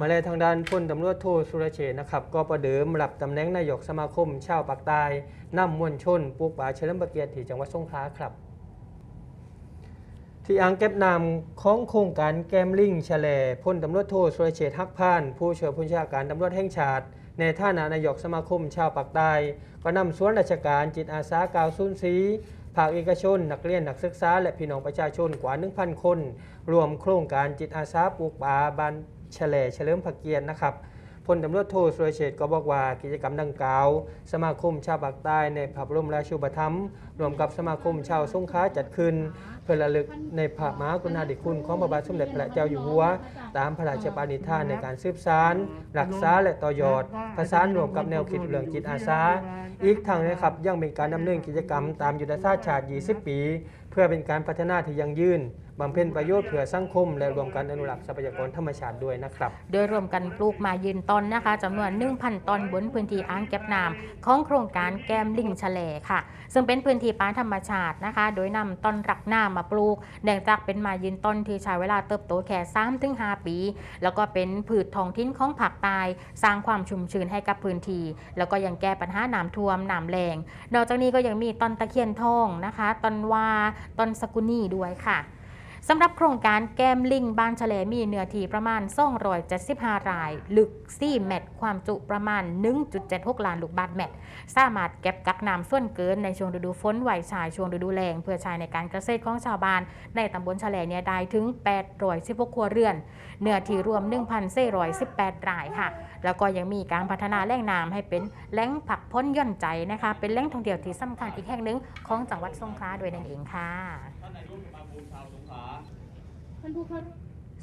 มาเลยทางด้านพลตำรวจโทสุรเชษนะครับ ก็ประเดิมรับตำแหน่งนายกสมาคม ชาวปากใต้นำมวลชนปลูกป่าเฉลิมพระเกียรติที่จังหวัดสงขลาครับ ที่อ่างเก็บน้ำของโครงการแกมลิงแฉลพลตำรวจโทสุรเชษฐ์ฮักพาน ผู้ช่วยผู้ชาการตำรวจแห่งชาติ ในฐานะนายกสมาคม ชาวปากใต้ก็นำส่วนราชการจิตอาสากาวซุนซีภาคเอกชน นักเรียนนักศึกษา และพี่น้องประชาชนกว่า 1,000 คน รวมโครงการจิตอาสาปลูกป่าบาน แฉลเฉลิมพระเกียรตินะครับพลตำรวจโทสุรเชษ์ก็บอกว่ากิจกรรมดังกล่าว สมาคมชาวปากใต้ในพระบรมราชูปถัมภ์รวมกับสมาคมชาวสงขลาจัดขึ้น เพื่อระลึกในพระมหากรุณาธิคุณของพระบาทสมเด็จพระเจ้าอยู่หัว ตามพระราชปณิธานในการสืบสานรักษาและต่อยอดประสานรวมกับแนวคิดเรื่องจิตอาสา อีกทางนะครับยังเป็นการดำเนินกิจกรรมตามยุทธศาสตร์ชาติ 20 ปี เพื่อเป็นการพัฒนาที่ยั่งยืน บำเพ็ญประโยชน์เพื่อสังคม และรวมกันอนุรักษ์ทรัพยากรธรรมชาติด้วยนะครับ โดยรวมกันปลูกมายืนต้นนะคะจำนวน 1,000 ต้นบนพื้นที่อ่างเก็บน้ำของโครงการแก้มลิงแฉลค่ะ ซึ่งเป็นพื้นที่ป่าธรรมชาตินะคะ โดยนำต้นรักน้ำมาปลูกเนื่องจากเป็นมายืนต้นที่ใช้เวลาเติบโตแค่3-5 ปี แล้วก็เป็นพืชท้องถิ่นของภาคใต้สร้างความชุ่มชื้นให้กับพื้นที่แล้วก็ยังแก้ปัญหาน้ำท่วมน้ำแรงนอกจากนี้ก็ยังมีต้นตะเคียนทองนะคะต้นวาต้นสกุนีด้วยค่ะ สำหรับโครงการแก้มลิงบ้านแฉลมีเนื้อที่ประมาณ275ราย ลึก 4 เมตร ความจุประมาณ 1.76 ล้านลูกบาศก์เมตร สามารถเก็บกักน้ำส่วนเกินในช่วงฤดูฝนไหวชายช่วงฤดูแล้งเพื่อใช้ในการเกษตรของชาวบ้าน ในตำบลแฉลเนี่ยได้ถึง 816ครัวเรือน เนื้อที่รวม 1,418รายค่ะ แล้วก็ยังมีการพัฒนาแหล่งน้ำให้เป็นแหล่งผักพ้นย่อนใจนะคะ เป็นแหล่งท่องเที่ยวที่สำคัญอีกแห่งหนึ่งของจังหวัดสงขลาด้วยนั่นเองค่ะ ท่านนายกสมาคมชาวสงขลาท่านผู้เข้า